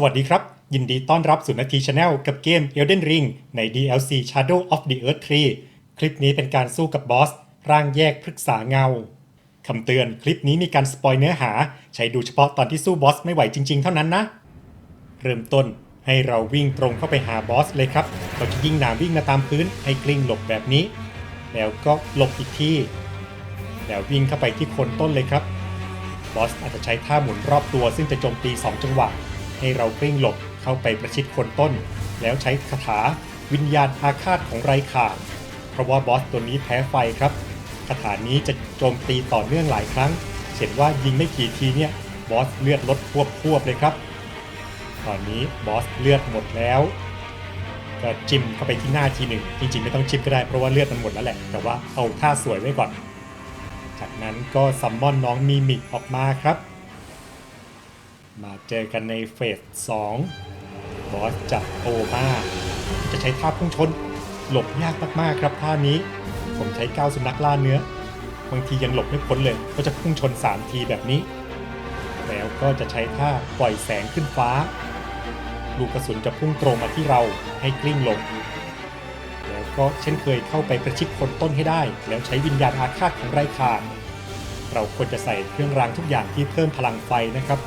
สวัสดีครับ ยินดีต้อนรับสู่นาทีชาแนลกับเกม Elden Ring ใน DLC Shadow of the Earth 3คลิปนี้เป็นการสู้กับบอส ร่างแยกพฤกษาเงาคำเตือนคลิปนี้มีการสปอยเนื้อหา ใช้ดูเฉพาะตอนที่สู้บอสไม่ไหวจริง ๆ เท่านั้นนะ เริ่มต้นให้เราวิ่งตรงเข้าไปหาบอสเลยครับเราจะยิงหนามวิ่งมาตามพื้นให้กลิ้งหลบแบบนี้ แล้วก็หลบอีกที่ แล้ววิ่งเข้าไปที่คนต้นเลยครับบอสอาจจะใช้ท่าหมุนรอบตัวซึ่งจะโจมตี 2 จังหวะ ให้เรากลิ้งหลบเข้าไปประชิดคนต้น แล้วใช้คาถาวิญญาณอาฆาตของไรขาดเพราะว่าบอสตัวนี้แพ้ไฟครับคาถานี้จะโจมตีต่อเนื่องหลายครั้งเห็นว่ายิงไม่กี่ทีเนี่ยบอสเลือดลดพวบพวบๆเลยครับ ตอนนี้บอสเลือดหมดแล้วก็จิ้มเข้าไปที่หน้าทีหนึ่งจริงๆไม่ต้องจิ้มก็ได้เพราะว่าเลือดมันหมดแล้วแหละ แต่ว่าเอาท่าสวยไว้ก่อน จากนั้นก็ซัมมอนน้องมีมิกออกมาครับ มาเจอกันในเฟส2บอสจับโอมาจะใช้ท่าพุ่งชน หลบยากมากๆครับท่านี้ ผมใช้ก้าวสุนัขล่าเนื้อ บางทียังหลบไม่พ้นเลย ก็จะพุ่งชน 3 ทีแบบนี้ แล้วก็จะใช้ท่าปล่อยแสงขึ้นฟ้า ลูกกระสุนจะพุ่งตรงมาที่เราให้กลิ้งหลบแล้วก็เช่นเคยเข้าไปประชิดคนต้นให้ได้ แล้วใช้วิญญาณอาฆาตของไรคาเราควรจะใส่เครื่องรางทุกอย่างที่เพิ่มพลังไฟนะครับ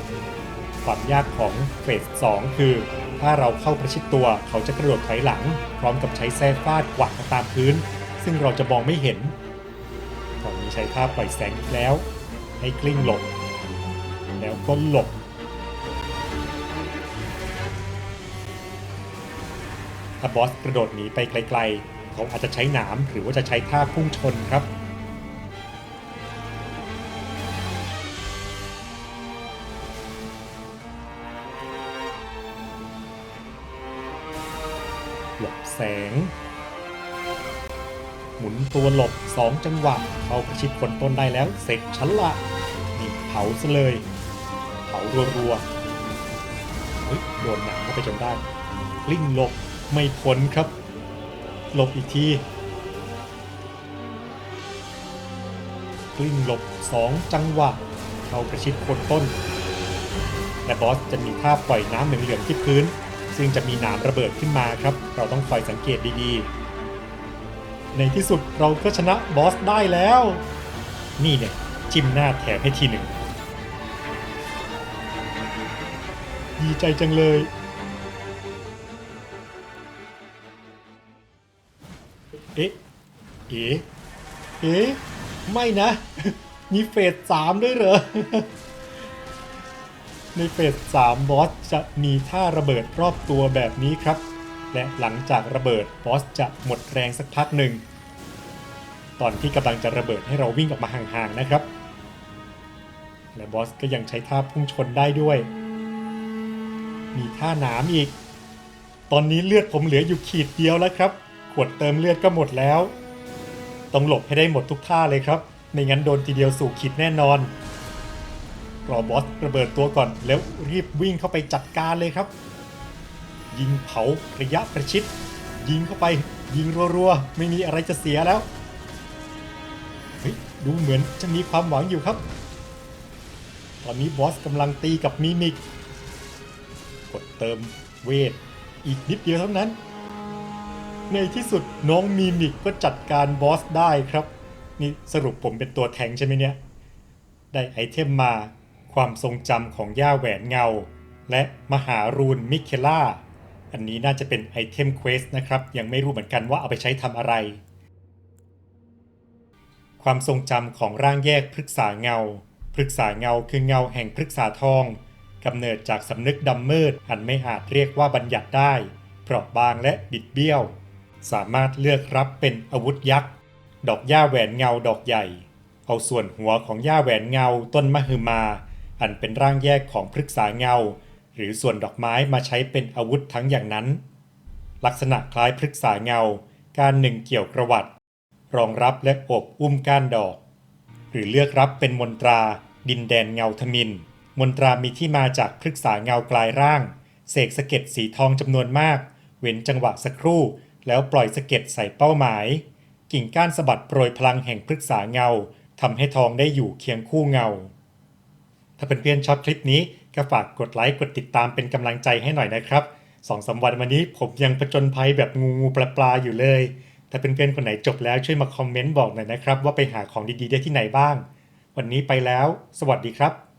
ความยากของเฟส2คือ ถ้าเราเข้าประชิดตัวเขาจะกระโดดถอยหลัง พร้อมกับใช้แส้ฟาดกวักมาตามพื้น ซึ่งเราจะมองไม่เห็น ตอนนี้ใช้ท่าปล่อยแสงอีกแล้ว ให้กลิ้งหลบ แล้วก็หลบถ้าบอสกระโดดหนีไปไกลๆ เขาอาจจะใช้หนามหรือว่าจะใช้ท่าพุ่งชนครับ หลบแสง หมุนตัวหลบ 2 จังหวะเข้าประชิดคนต้นได้แล้วเสร็จฉันละนี่เผาซะเลย เผารัวๆเฮ้ยโดนหนังเข้าไปจนได้กลิ้งหลบไม่พ้นครับ หลบอีกทีกลิ้งหลบ 2 จังหวะ เข้าประชิดคนต้น และบอสจะมีท่าปล่อยน้ำเหลืองๆที่พื้น ซึ่งจะมีหนามระเบิดขึ้นมาครับ เราต้องคอยสังเกตดีๆ ในที่สุดเราก็ชนะบอสได้แล้ว นี่เนี่ย จิ้มหน้าแถมให้ทีหนึ่ง ดีใจจังเลย เอ๊ะ เอ๊ะ เอ๊ะ ไม่นะ มีเฟสสามด้วยเหรอ ในเฟส3บอสจะมีท่าระเบิดรอบตัวแบบนี้ครับ และหลังจากระเบิดบอสจะหมดแรงสักพักหนึ่ง ตอนที่กำลังจะระเบิดให้เราวิ่งออกมาห่างๆนะครับ และบอสก็ยังใช้ท่าพุ่งชนได้ด้วย มีท่าหนามอีก ตอนนี้เลือดผมเหลืออยู่ขีดเดียวแล้วครับ ขวดเติมเลือดก็หมดแล้ว ต้องหลบให้ได้หมดทุกท่าเลยครับ ไม่งั้นโดนทีเดียวสู่ขีดแน่นอน รอบอสระเบิดตัวก่อน แล้วรีบวิ่งเข้าไปจัดการเลยครับ ยิงเผาระยะประชิด ยิงเข้าไปยิงรัวๆ ไม่มีอะไรจะเสียแล้วเฮ้ยดูเหมือนจะมีความหวังอยู่ครับ ตอนนี้บอสกำลังตีกับมิมิก กดเติมเวท อีกนิดเดียวเท่านั้น ในที่สุดน้องมิมิกก็จัดการบอสได้ครับ นี่สรุปผมเป็นตัวแทงใช่ไหมเนี่ย ได้ไอเทมมา ความทรงจำของย่าแหวนเงา และมหารูนมิเคล่า อันนี้น่าจะเป็นไอเทมเควสนะครับ ยังไม่รู้เหมือนกันว่าเอาไปใช้ทำอะไร ความทรงจำของร่างแยกพฤกษาเงา พฤกษาเงาคือเงาแห่งพฤกษาทองกำเนิดจากสำนึกดำมืดอันไม่อาจเรียกว่าบัญญัติได้ เปราะบางและบิดเบี้ยว สามารถเลือกรับเป็นอาวุธยักษ์ ดอกหญ้าแหวนเงาดอกใหญ่ เอาส่วนหัวของหญ้าแหวนเงาต้นมหึมา อันเป็นร่างแยกของพฤกษาเงา หรือส่วนดอกไม้มาใช้เป็นอาวุธทั้งอย่างนั้น ลักษณะคล้ายพฤกษาเงา การหนึ่งเกี่ยวกระวัดรองรับและอบอุ้มก้านดอก หรือเลือกรับเป็นมนตรา ดินแดนเงาทมิน มนตรามีที่มาจากพฤกษาเงากลายร่าง เสกสะเก็ดสีทองจำนวนมาก เว้นจังหวะสักครู่ แล้วปล่อยสะเก็ดใส่เป้าหมาย กิ่งก้านสะบัดโปรยพลังแห่งพฤกษาเงาทำให้ทองได้อยู่เคียงคู่เงา ถ้าเเพื่อนๆชอบคลิปนี้ก็ฝากกดไลค์กดติดตามเป็นกำลังใจให้หน่อยนะครับสองสามวันวันนี้ผมยังประจนภัยแบบงูงูปลาปลาอยู่เลย ถ้าเพื่อนๆคนไหนจบแล้วช่วยมาคอมเมนต์บอกหน่อยนะครับ ว่าไปหาของดีๆได้ที่ไหนบ้าง วันนี้ไปแล้ว สวัสดีครับ